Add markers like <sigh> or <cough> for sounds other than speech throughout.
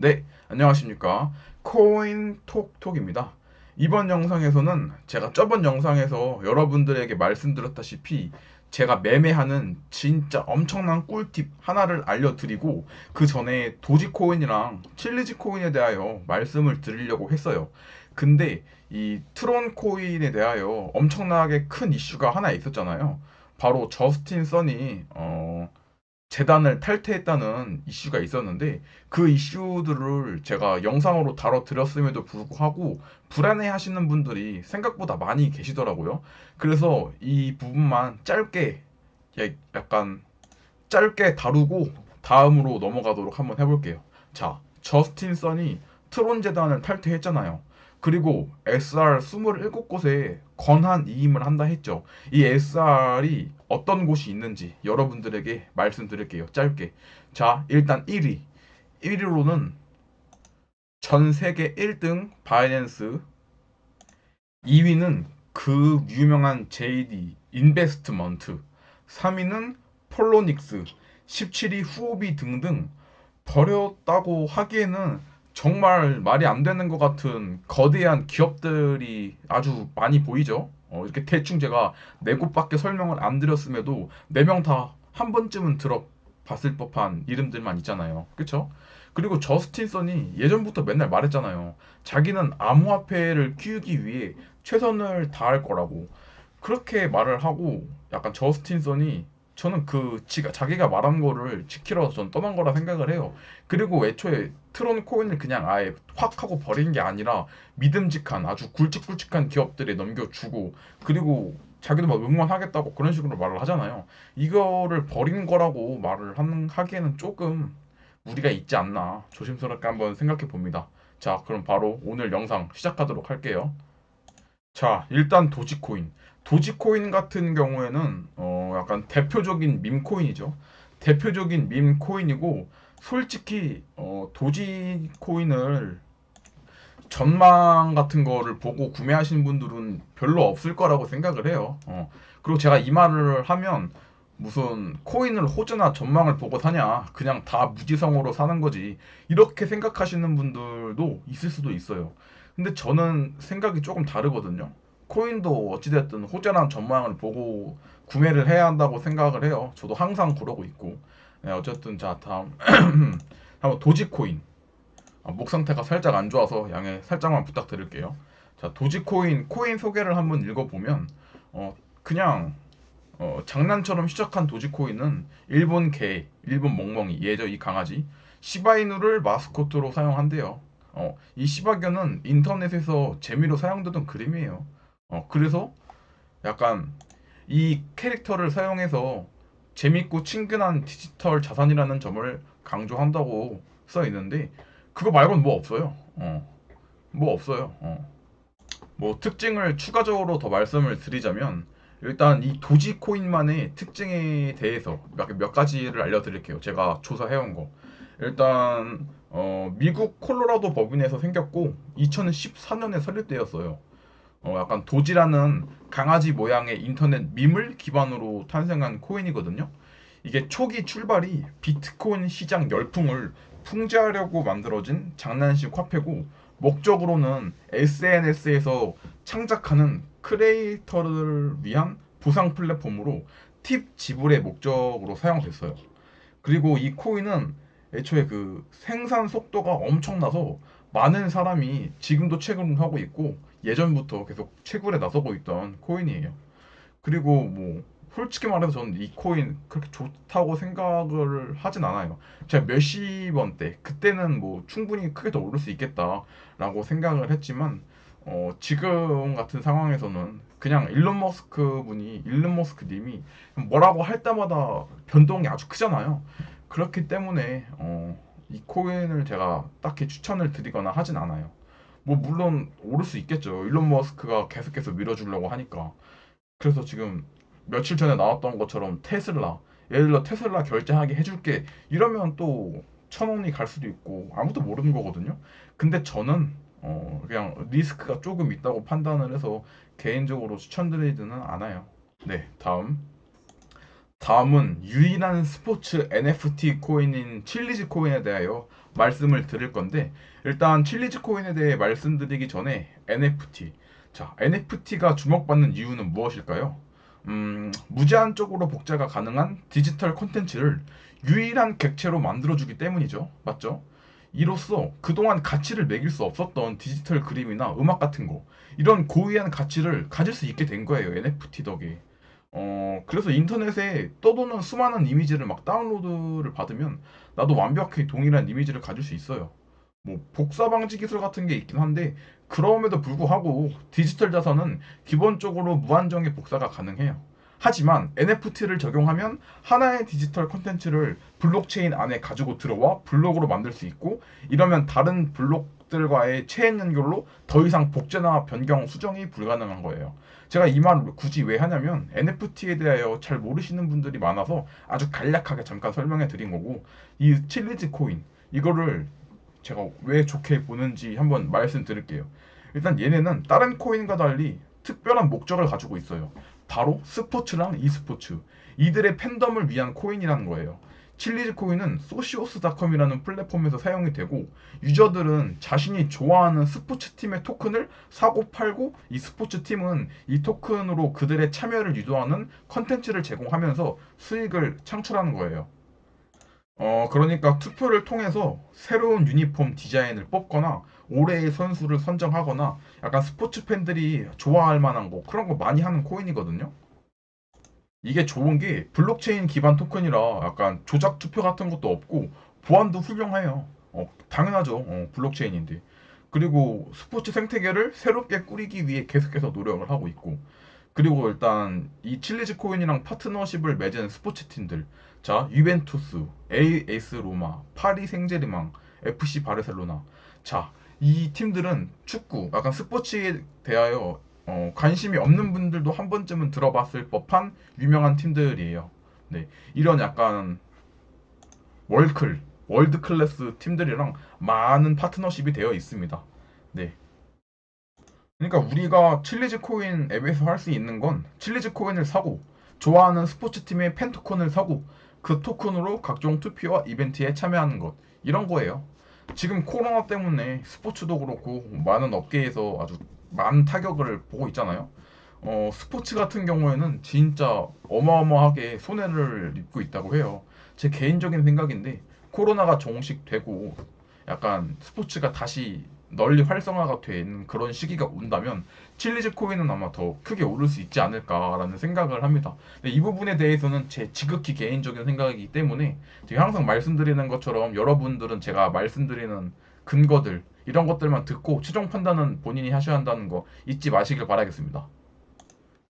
네, 안녕하십니까. 코인 톡톡입니다. 이번 영상에서는 제가 저번 영상에서 여러분들에게 말씀드렸다시피 제가 매매하는 진짜 엄청난 꿀팁 하나를 알려드리고 그 전에 도지코인이랑 칠리지코인에 대하여 말씀을 드리려고 했어요. 근데 이 트론 코인에 대하여 엄청나게 큰 이슈가 하나 있었잖아요. 바로 저스틴 선이 어, 재단을 탈퇴했다는 이슈가 있었는데 그 이슈들을 제가 영상으로 다뤄드렸음에도 불구하고 불안해 하시는 분들이 생각보다 많이 계시더라고요. 그래서 이 부분만 짧게 예, 약간 짧게 다루고 다음으로 넘어가도록 한번 해볼게요. 자, 저스틴 선이 트론 재단을 탈퇴했잖아요. 그리고 SR 27곳에 권한 이임을 한다 했죠. 이 SR이 어떤 곳이 있는지 여러분들에게 말씀드릴게요. 짧게. 자, 일단 1위. 1위로는 전 세계 1등 바이낸스 2위는 그 유명한 JD 인베스트먼트 3위는 폴로닉스 17위 후오비 등등 버렸다고 하기에는 정말 말이 안 되는 것 같은 거대한 기업들이 아주 많이 보이죠. 어, 이렇게 대충 제가 네 곳밖에 설명을 안 드렸음에도 네 명 다 한 번쯤은 들어봤을 법한 이름들만 있잖아요. 그쵸? 그리고 저스틴 선이 예전부터 맨날 말했잖아요. 자기는 암호화폐를 키우기 위해 최선을 다할 거라고. 그렇게 말을 하고 약간 저스틴 선이 저는 그 지가 자기가 말한 거를 지키러 전 떠난 거라 생각을 해요. 그리고 애초에 트론 코인을 그냥 아예 확 하고 버린 게 아니라 믿음직한 아주 굵직굵직한 기업들에 넘겨주고 그리고 자기도 막 응원하겠다고 그런 식으로 말을 하잖아요. 이거를 버린 거라고 말을 하는 하기에는 조금 무리가 있지 않나 조심스럽게 한번 생각해 봅니다. 자, 그럼 바로 오늘 영상 시작하도록 할게요. 자, 일단 도지코인. 도지코인 같은 경우에는 어 약간 대표적인 밈코인이죠. 대표적인 밈코인이고 솔직히 어 도지코인을 전망 같은 거를 보고 구매하시는 분들은 별로 없을 거라고 생각을 해요. 어. 그리고 제가 이 말을 하면 무슨 코인을 호재나 전망을 보고 사냐. 그냥 다 무지성으로 사는 거지. 이렇게 생각하시는 분들도 있을 수도 있어요. 근데 저는 생각이 조금 다르거든요. 코인도 어찌됐든 호재나 전망을 보고 구매를 해야 한다고 생각을 해요. 저도 항상 그러고 있고. 네, 어쨌든 자 다음 <clears throat> 한번 도지코인. 아, 목 상태가 살짝 안 좋아서 양해 살짝만 부탁드릴게요. 자 도지코인 코인 소개를 한번 읽어보면 어 그냥 어, 장난처럼 시작한 도지코인은 일본 개, 일본 멍멍이, 예저 이 강아지 시바이누를 마스코트로 사용한대요. 어, 이 시바견은 인터넷에서 재미로 사용되던 그림이에요. 어, 그래서 약간 이 캐릭터를 사용해서 재밌고 친근한 디지털 자산이라는 점을 강조한다고 써 있는데 그거 말고는 뭐 없어요. 어, 뭐 없어요. 어. 뭐 특징을 추가적으로 더 말씀을 드리자면 일단 이 도지코인만의 특징에 대해서 몇, 몇 가지를 알려드릴게요. 제가 조사해온 거. 일단 어, 미국 콜로라도 법인에서 생겼고 2014년에 설립되었어요. 어, 약간 도지라는 강아지 모양의 인터넷 밈을 기반으로 탄생한 코인이거든요. 이게 초기 출발이 비트코인 시장 열풍을 풍자하려고 만들어진 장난식 화폐고 목적으로는 SNS에서 창작하는 크리에이터를 위한 보상 플랫폼으로 팁 지불의 목적으로 사용됐어요. 그리고 이 코인은 애초에 그 생산 속도가 엄청나서 많은 사람이 지금도 채굴을 하고 있고 예전부터 계속 채굴에 나서고 있던 코인이에요. 그리고 뭐 솔직히 말해서 저는 이 코인 그렇게 좋다고 생각을 하진 않아요. 제가 몇십 원대 그때는 뭐 충분히 크게 더 오를 수 있겠다라고 생각을 했지만 어, 지금 같은 상황에서는 그냥 일론 머스크 분이 일론 머스크 님이 뭐라고 할 때마다 변동이 아주 크잖아요. 그렇기 때문에 어, 이 코인을 제가 딱히 추천을 드리거나 하진 않아요. 뭐 물론 오를 수 있겠죠. 일론 머스크가 계속해서 밀어주려고 하니까. 그래서 지금 며칠 전에 나왔던 것처럼 테슬라 예를 들어 테슬라 결제하게 해줄게 이러면 또 천 원이 갈 수도 있고 아무도 모르는 거거든요. 근데 저는 어 그냥 리스크가 조금 있다고 판단을 해서 개인적으로 추천드리지는 않아요. 네, 다음 다음은 유일한 스포츠 NFT 코인인 칠리즈 코인에 대하여 말씀을 드릴 건데 일단 칠리즈 코인에 대해 말씀드리기 전에 NFT 자 NFT가 주목받는 이유는 무엇일까요? 음, 무제한적으로 복제가 가능한 디지털 콘텐츠를 유일한 객체로 만들어주기 때문이죠. 맞죠? 이로써 그동안 가치를 매길 수 없었던 디지털 그림이나 음악 같은 거 이런 고유한 가치를 가질 수 있게 된 거예요. NFT 덕에. 어, 그래서 인터넷에 떠도는 수많은 이미지를 막 다운로드를 받으면 나도 완벽히 동일한 이미지를 가질 수 있어요. 뭐 복사 방지 기술 같은 게 있긴 한데 그럼에도 불구하고 디지털 자산은 기본적으로 무한정의 복사가 가능해요. 하지만 NFT를 적용하면 하나의 디지털 컨텐츠를 블록체인 안에 가지고 들어와 블록으로 만들 수 있고 이러면 다른 블록 들과의 체인 연결로 더 이상 복제나 변경, 수정이 불가능한 거예요. 제가 이 말을 굳이 왜 하냐면 NFT에 대하여 잘 모르시는 분들이 많아서 아주 간략하게 잠깐 설명해 드린 거고 이 칠리즈 코인 이거를 제가 왜 좋게 보는지 한번 말씀드릴게요. 일단 얘네는 다른 코인과 달리 특별한 목적을 가지고 있어요. 바로 스포츠랑 e스포츠 이들의 팬덤을 위한 코인이라는 거예요. 칠리즈 코인은 소시오스닷컴이라는 플랫폼에서 사용이 되고 유저들은 자신이 좋아하는 스포츠 팀의 토큰을 사고 팔고 이 스포츠 팀은 이 토큰으로 그들의 참여를 유도하는 컨텐츠를 제공하면서 수익을 창출하는 거예요. 어, 그러니까 투표를 통해서 새로운 유니폼 디자인을 뽑거나 올해의 선수를 선정하거나 약간 스포츠 팬들이 좋아할 만한 거 그런 거 많이 하는 코인이거든요. 이게 좋은 게 블록체인 기반 토큰이라 약간 조작 투표 같은 것도 없고 보안도 훌륭해요. 어, 당연하죠. 어, 블록체인인데. 그리고 스포츠 생태계를 새롭게 꾸리기 위해 계속해서 노력을 하고 있고 그리고 일단 이 칠리즈 코인이랑 파트너십을 맺은 스포츠 팀들 자 유벤투스, AS 로마, 파리 생제르맹, FC 바르셀로나 자 이 팀들은 축구 약간 스포츠에 대하여 어, 관심이 없는 분들도 한 번쯤은 들어봤을 법한 유명한 팀들이에요. 네 이런 약간 월클 월드 클래스 팀들이랑 많은 파트너십이 되어 있습니다. 네. 그러니까 우리가 칠리즈 코인 앱에서 할 수 있는 건 칠리즈 코인을 사고 좋아하는 스포츠 팀의 팬 토큰을 사고 그 토큰으로 각종 투표와 이벤트에 참여하는 것 이런 거예요. 지금 코로나 때문에 스포츠도 그렇고 많은 업계에서 아주 많은 타격을 보고 있잖아요. 어, 스포츠 같은 경우에는 진짜 어마어마하게 손해를 입고 있다고 해요. 제 개인적인 생각인데 코로나가 종식되고 약간 스포츠가 다시 널리 활성화가 된 그런 시기가 온다면 칠리즈 코인은 아마 더 크게 오를 수 있지 않을까라는 생각을 합니다. 이 부분에 대해서는 제 지극히 개인적인 생각이기 때문에 제가 항상 말씀드리는 것처럼 여러분들은 제가 말씀드리는 근거들 이런 것들만 듣고 최종 판단은 본인이 하셔야 한다는 거 잊지 마시길 바라겠습니다.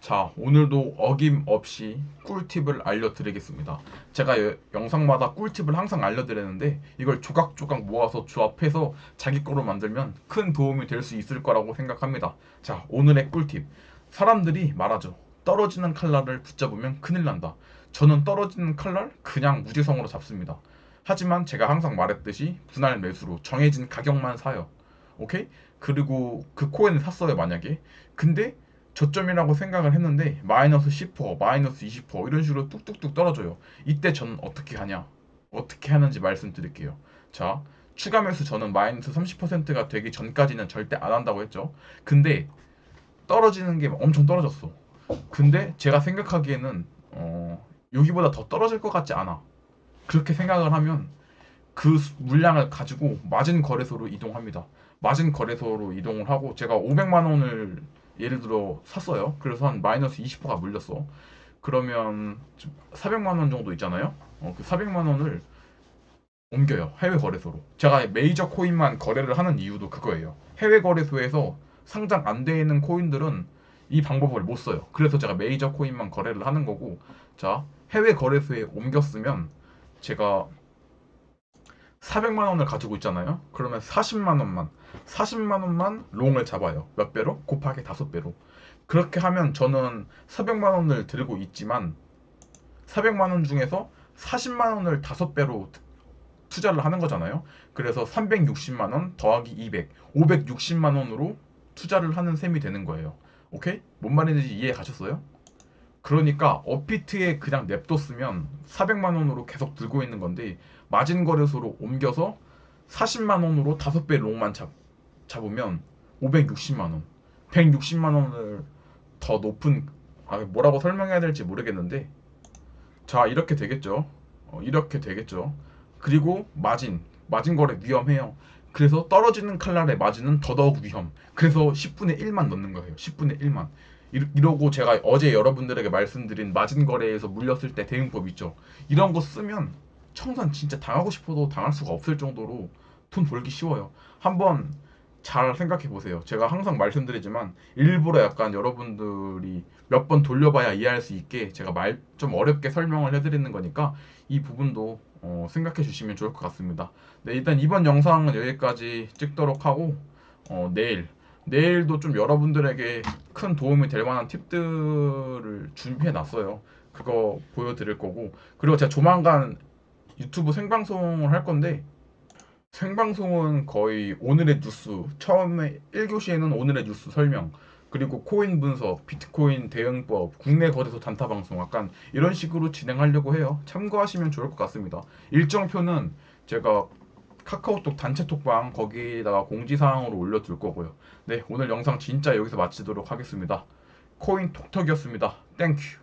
자, 오늘도 어김없이 꿀팁을 알려드리겠습니다. 제가 여, 영상마다 꿀팁을 항상 알려드리는데 이걸 조각조각 모아서 조합해서 자기 거로 만들면 큰 도움이 될 수 있을 거라고 생각합니다. 자, 오늘의 꿀팁. 사람들이 말하죠. 떨어지는 칼날을 붙잡으면 큰일 난다. 저는 떨어지는 칼날 그냥 무지성으로 잡습니다. 하지만 제가 항상 말했듯이 분할 매수로 정해진 가격만 사요. 오케이? 그리고 그 코인을 샀어요, 만약에. 근데 저점이라고 생각을 했는데 마이너스 10%, 마이너스 20% 이런 식으로 뚝뚝뚝 떨어져요. 이때 저는 어떻게 하냐? 어떻게 하는지 말씀드릴게요. 자, 추가 매수 저는 마이너스 30%가 되기 전까지는 절대 안 한다고 했죠. 근데 떨어지는 게 엄청 떨어졌어. 근데 제가 생각하기에는 어, 여기보다 더 떨어질 것 같지 않아. 그렇게 생각을 하면 그 물량을 가지고 맞은 거래소로 이동합니다. 맞은 거래소로 이동을 하고 제가 500만 원을 예를 들어 샀어요. 그래서 한 마이너스 20%가 물렸어. 그러면 400만 원 정도 있잖아요. 어, 그 400만 원을 옮겨요. 해외 거래소로. 제가 메이저 코인만 거래를 하는 이유도 그거예요. 해외 거래소에서 상장 안 돼 있는 코인들은 이 방법을 못 써요. 그래서 제가 메이저 코인만 거래를 하는 거고, 자, 해외 거래소에 옮겼으면 제가 400만 원을 가지고 있잖아요. 그러면 40만 원만 40만 원만 롱을 잡아요. 몇 배로? 곱하기 5배로. 그렇게 하면 저는 400만 원을 들고 있지만 400만 원 중에서 40만 원을 5배로 투자를 하는 거잖아요. 그래서 360만 원 더하기 200, 560만 원으로 투자를 하는 셈이 되는 거예요. 오케이? 뭔 말인지 이해 가셨어요? 그러니까 업비트에 그냥 냅뒀으면 400만 원으로 계속 들고 있는 건데 마진 거래소로 옮겨서 40만 원으로 5배 롱만 잡, 잡으면 560만 원. 160만 원을 더 높은 아 뭐라고 설명해야 될지 모르겠는데 자 이렇게 되겠죠. 어, 이렇게 되겠죠. 그리고 마진 마진 거래 위험해요. 그래서 떨어지는 칼날의 마진은 더더욱 위험. 그래서 10분의 1만 넣는 거예요. 10분의 1만. 이러- 이러고 제가 어제 여러분들에게 말씀드린 마진 거래에서 물렸을 때 대응법 있죠. 이런 거 쓰면 청산 진짜 당하고 싶어도 당할 수가 없을 정도로 돈 벌기 쉬워요. 한번 잘 생각해 보세요. 제가 항상 말씀드리지만 일부러 약간 여러분들이 몇 번 돌려봐야 이해할 수 있게 제가 말 좀 어렵게 설명을 해드리는 거니까 이 부분도 어, 생각해 주시면 좋을 것 같습니다. 네, 일단 이번 영상은 여기까지 찍도록 하고 어, 내일 내일도 좀 여러분들에게 큰 도움이 될 만한 팁들을 준비해 놨어요. 그거 보여드릴 거고 그리고 제가 조만간 유튜브 생방송을 할 건데 생방송은 거의 오늘의 뉴스 처음에 1교시에는 오늘의 뉴스 설명 그리고 코인 분석, 비트코인 대응법, 국내 거래소 단타 방송 약간 이런 식으로 진행하려고 해요. 참고하시면 좋을 것 같습니다. 일정표는 제가 카카오톡 단체 톡방 거기다가 공지사항으로 올려둘 거고요. 네, 오늘 영상 진짜 여기서 마치도록 하겠습니다. 코인 톡톡이었습니다. 땡큐.